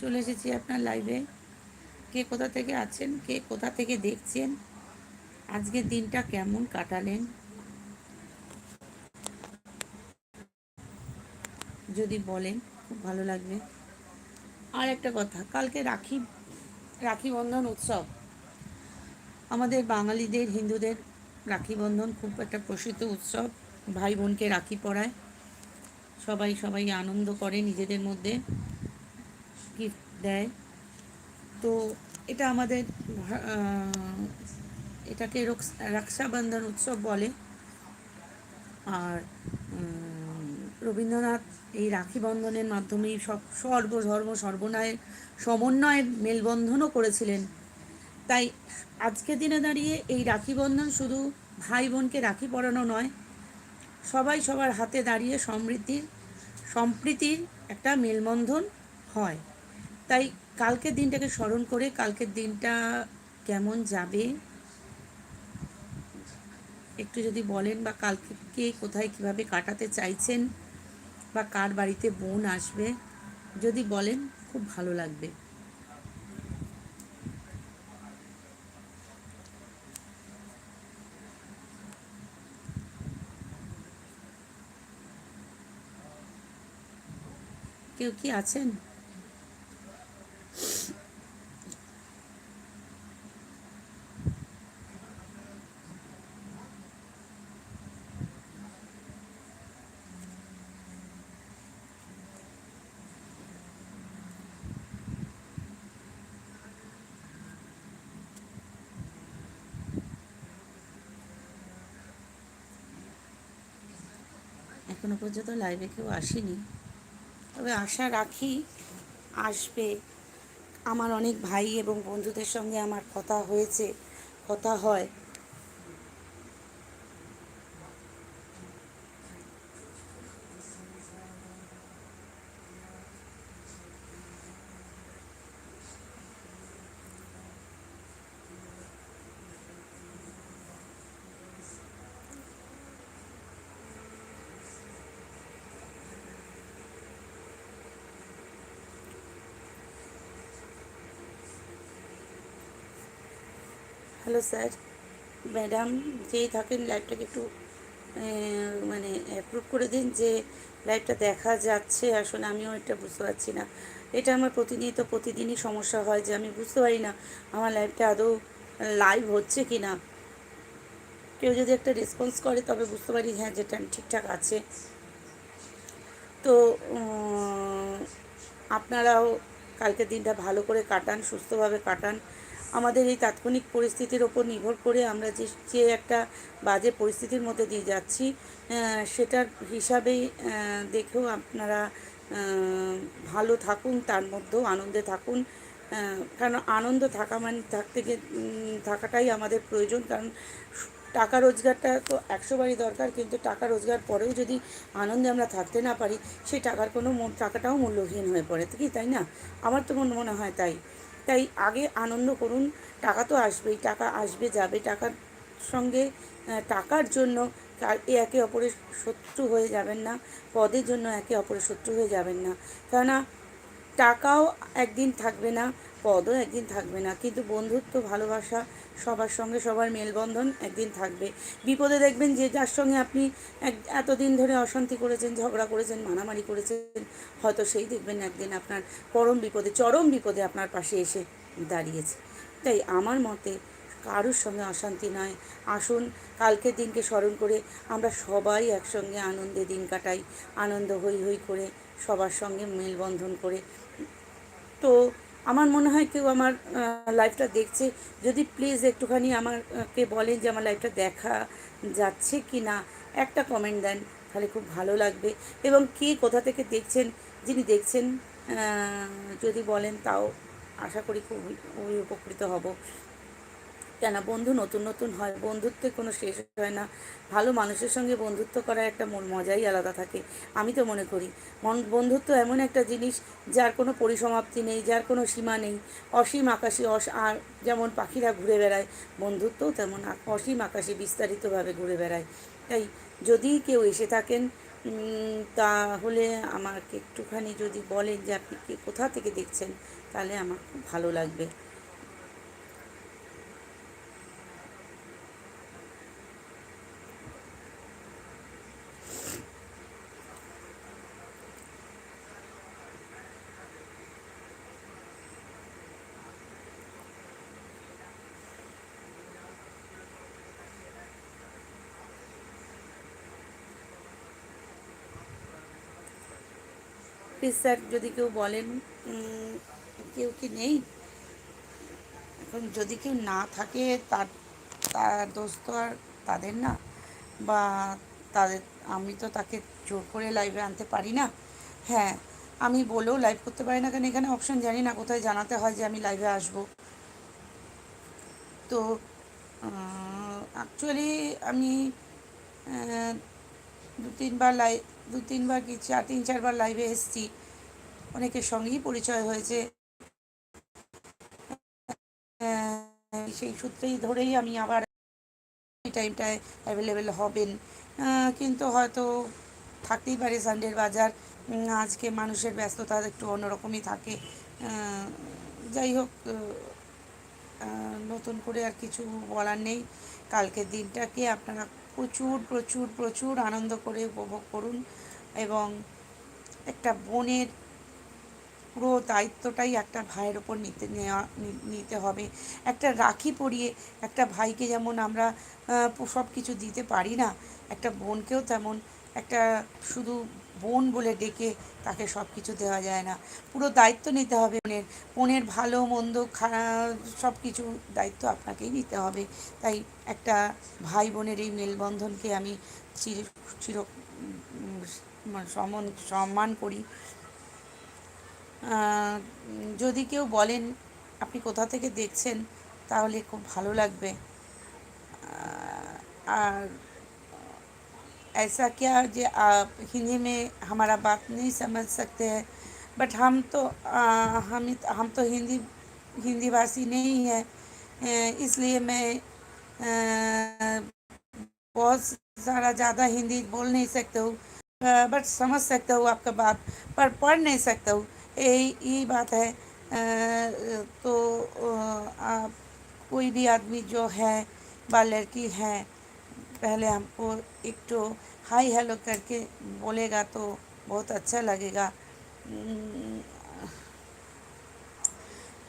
চলে এসেছি আপনার লাইভে কে কোথা থেকে আছেন? কে কোথা থেকে দেখছেন? আজকের দিনটা কেমন কাটালেন? যদি বলেন, খুব ভালো লাগবে। আর একটা কথা, কালকে রাখি রাখি বন্ধন উৎসব। আমাদের বাঙালিদের, হিন্দুদের রাখি বন্ধন খুব একটা প্রসিদ্ধ উৎসব। ভাই বোনকে রাখি পরায়। সবাই সবাই আনন্দ করে নিজেদের মধ্যে। গিফট দেয়। তো এটা আমাদের এটাকে রক্ষাবন্ধন উৎসব বলে। আর রবীন্দ্রনাথ এই রাখি বন্ধনের মাধ্যমেই সব সর্বধর্ম সর্বনয়ের, সমন্বয়ের মেলবন্ধনও করেছিলেন। তাই আজকের দিনে দাঁড়িয়ে এই রাখি বন্ধন শুধু ভাই বোনকে রাখি পরানো নয়, সবাই সবার হাতে দাঁড়িয়ে সমৃদ্ধির, সম্প্রীতির একটা মেলবন্ধন হয়। তাই কালকের দিনটাকে স্মরণ করে কালকের দিনটা কেমন যাবে? একটু যদি বলেন বা কালকে কে কোথায় কীভাবে কাটাতে চাইছেন বা কার বাড়িতে বোন আসবে, যদি বলেন খুব ভালো লাগবে। কেউ কি আছেন? এখনও পর্যন্ত লাইভে কেউ আসেনি। তবে আশা রাখি আসবে। আমার অনেক ভাই এবং বন্ধুদের সঙ্গে আমার কথা হয়েছে, কথা হয়। Hello sir. ম্যাডাম, যেই থাকেন লাইভটাকে একটু মানে অ্যাপ্রুভ করে দিন যে লাইভটা দেখা যাচ্ছে। আসলে আমিও এটা বুঝতে পারছি না। এটা আমার প্রতিনিয়ত প্রতিদিনই সমস্যা হয় যে আমি বুঝতে পারি না আমার লাইভটা আদৌ লাইভ হচ্ছে কি না। কেউ যদি একটা রেসপন্স করে তবে বুঝতে পারি হ্যাঁ যেটা ঠিকঠাক আছে। তো আপনারাও কালকের দিনটা ভালো করে কাটান, সুস্থভাবে কাটান। আমাদের এই তাৎক্ষণিক পরিস্থিতির ওপর নির্ভর করে আমরা যে যে একটা বাজে পরিস্থিতির মধ্যে দিয়ে যাচ্ছি সেটার হিসাবেই দেখেও আপনারা ভালো থাকুন, তার মধ্যেও আনন্দে থাকুন। কারণ আনন্দ থাকা মানে থাকতে থাকাটাই আমাদের প্রয়োজন। কারণ টাকা রোজগারটা তো একশো বারই দরকার, কিন্তু টাকা রোজগার পরেও যদি আনন্দে আমরা থাকতে না পারি, সেই টাকার কোনো টাকাটাও মূল্যহীন হয়ে পড়ে। কি, তাই না? আমার তো মনে হয় তাই। তাই আগে আনন্দ করুন, টাকা তো আসবেই, টাকা আসবে যাবে, টাকার সঙ্গে টাকার জন্য একে অপরের শত্রু হয়ে যাবেন না, পদের জন্য একে অপরের শত্রু হয়ে যাবেন না। কেননা, টাকাও একদিন থাকবে না পদও একদিন থাকবে না। কিন্তু বন্ধুত্ব, ভালোবাসা সবার সঙ্গে সবার মেলবন্ধন একদিন থাকবে। বিপদে দেখবেন যে যার সঙ্গে আপনি এক, এতদিন ধরে অশান্তি করেছেন, ঝগড়া করেছেন, মারামারি করেছেন, হয়তো সেই দেখবেন একদিন আপনার পরম বিপদে, চরম বিপদে আপনার পাশে এসে দাঁড়িয়েছে। তাই আমার মতে কারোর সঙ্গে অশান্তি নয়। আসুন, কালকের দিনকে স্মরণ করে আমরা সবাই একসঙ্গে আনন্দে দিন কাটাই, আনন্দ হই হই করে সবার সঙ্গে মেলবন্ধন করে। তো আমার মনে হয় কেউ আমার লাইফটা দেখছে। যদি প্লিজ একটুখানি আমাকে বলেন যে আমার লাইফটা দেখা যাচ্ছে কি না একটা কমেন্ট দেন, তাহলে খুব ভালো লাগবে। এবং কে কোথা থেকে দেখছেন, যিনি দেখছেন যদি বলেন তাও আশা করি খুব উপকৃত হব। কেন? বন্ধু নতুন নতুন হয়, বন্ধুত্বে কোনো শেষ হয় না। ভালো মানুষের সঙ্গে বন্ধুত্ব করার একটা মন, মজাই আলাদা থাকে। আমি তো মনে করি বন্ধুত্ব এমন একটা জিনিস যার কোনো পরিসমাপ্তি নেই, যার কোনো সীমা নেই। অসীম আকাশে অস, আর যেমন পাখিরা ঘুরে বেড়ায়, বন্ধুত্বও তেমন অসীম আকাশে বিস্তারিতভাবে ঘুরে বেড়ায়। তাই যদি কেউ এসে থাকেন তাহলে আমাকে একটুখানি যদি বলেন যে আপনি কোথা থেকে দেখছেন, তাহলে আমার খুব ভালো লাগবে। প্লিজ স্যার যদি কেউ বলেন কেউ কি নেই? এখন যদি কেউ না থাকে, তার তার দোষ তো আর তাদের না। বা তাদের, আমি তো তাকে জোর করে লাইভে আনতে পারি না। হ্যাঁ আমি বলেও লাইভ করতে পারি না কারণ এখানে অপশন জানি না, কোথায় জানাতে হয় যে আমি লাইভে আসব। তো অ্যাকচুয়ালি আমি দু তিনবার লাই দু তিনবার কি চার, তিন চারবার লাইভে এসেছি। অনেকের সঙ্গেই পরিচয় হয়েছে। সেই সূত্রেই ধরেই আমি আবার টাইমটায় অ্যাভেলেবেল হবেন। কিন্তু হয়তো থাকতেই পারে সানডের বাজার। আজকে মানুষের ব্যস্ততা একটু অন্যরকমই থাকে। যাই হোক নতুন করে আর কিছু বলার নেই। কালকের দিনটাকে আপনারা প্রচুর প্রচুর প্রচুর আনন্দ করে উপভোগ করুন এবং একটা বোনের পুরো দায়িত্বটাই একটা ভাইয়ের ওপর নিতে নেওয়া নিতে হবে। একটা রাখি পরিয়ে একটা ভাইকে যেমন আমরা সব কিছু দিতে পারি না, একটা বোনকেও তেমন, একটা শুধু বোন বলে ডেকে তাকে সব কিছু দেওয়া যায় না। পুরো দায়িত্ব নিতে হবে বোনের। বোনের ভালো, মন্দ, খারাপ সব কিছু দায়িত্ব আপনাকেই নিতে হবে। তাই একটা ভাই বোনের এই মেলবন্ধনকে আমি চির চির মানে সম্মান করি। যদি কেউ বলেন, আপনি কোথা থেকে দেখছেন? তাহলে খুব ভালো লাগবে। আর ऐसा क्या जो आप हिंदी में हमारा बात नहीं समझ सकते हैं? बट हम तो आ, हम हम तो हिंदी हिंदी भाषी नहीं है। इसलिए मैं बहुत सारा ज़्यादा हिंदी बोल नहीं सकता हूँ। बट समझ सकता हूँ आपका बात पर पढ़ नहीं सकता हूँ। यही यही बात है। अ, तो आप कोई भी आदमी जो है व लड़की है पहले हमको एक तो हाय हेलो करके बोलेगा तो बहुत अच्छा लगेगा उम,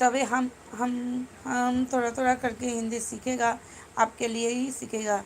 तभी हम हम हम थोड़ा थोड़ा करके हिंदी सीखेगा आपके लिए ही सीखेगा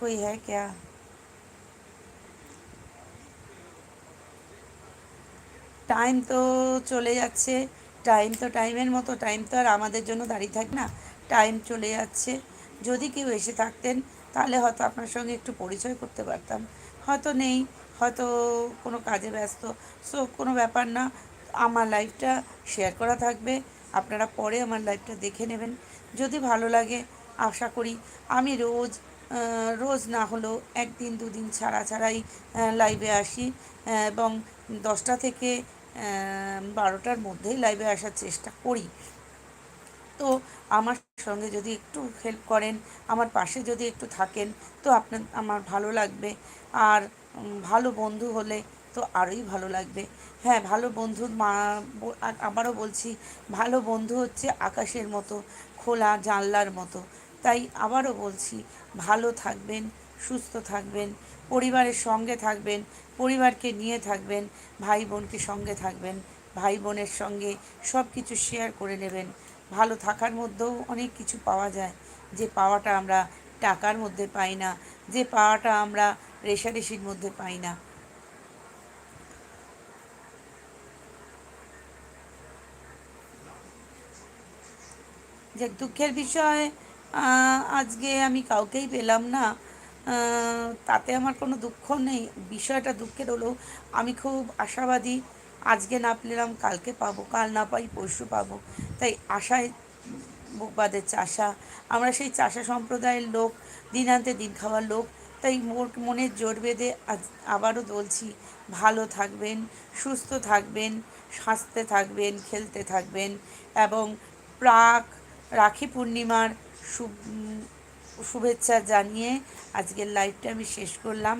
कोई है क्या টাইম তো চলে যাচ্ছে টাইম তো টাইমের মতো টাইম তো আর আমাদের জন্য দাঁড়িয়ে থাকে না। টাইম চলে যাচ্ছে। যদি কেউ এসে থাকতেন, তাহলে হয়তো আপনার সঙ্গে একটু পরিচয় করতে পারতাম। হয়তো নেই, হয়তো কোনো কাজে ব্যস্ত। সো কোনো ব্যাপার না। আমার লাইফটা শেয়ার করা থাকবে। আপনারা পরে আমার লাইফটা দেখে নেবেন। যদি ভালো লাগে, আশা করি আমি রোজ রোজ না হলেও একদিন, দুদিন ছাড়া ছাড়াই লাইভে আসি। এবং দশটা থেকে বারোটার মধ্যেই লাইভে আসার চেষ্টা করি। তো আমার সঙ্গে যদি একটু হেল্প করেন, আমার পাশে যদি একটু থাকেন, তো আপনার, আমার ভালো লাগবে। আর ভালো বন্ধু হলে তো আরোই ভালো লাগবে। হ্যাঁ ভালো বন্ধুর মা আবারও বলছি, ভালো বন্ধু হচ্ছে আকাশের মতো, খোলা জানলার মতো। তাই আবারও বলছি, ভালো থাকবেন, সুস্থ থাকবেন। পরিবারের সঙ্গে থাকবেন, পরিবারকে নিয়ে থাকবেন, ভাই বোনকে সঙ্গে থাকবেন, ভাই বোনের সঙ্গে সব কিছু শেয়ার করে নেবেন। ভালো থাকার মধ্যেও অনেক কিছু পাওয়া যায়। যে পাওয়াটা আমরা টাকার মধ্যে পাই না, যে পাওয়াটা আমরা রেশারেশির মধ্যে পাই না। যে দুঃখের বিষয় আজকে আমি কাউকেই পেলাম না। তাতে আমার কোনো দুঃখ নেই। বিষয়টা দুঃখের হলেও আমি খুব আশাবাদী, আজকে না পেলাম, কালকে পাবো, কাল না পাই, পরশু পাবো। তাই আশায় বাঁধে চাষা। আমরা সেই চাষা সম্প্রদায়ের লোক, দিন আনতে দিন খাওয়ার লোক। তাই মোর মনের জোর বেঁধে আজ আবারও বলছি, ভালো থাকবেন, সুস্থ থাকবেন হাসতে থাকবেন, খেলতে থাকবেন এবং প্রাক রাখি পূর্ণিমার শু শুভেচ্ছা জানিয়ে আজকের লাইভটা আমি শেষ করলাম।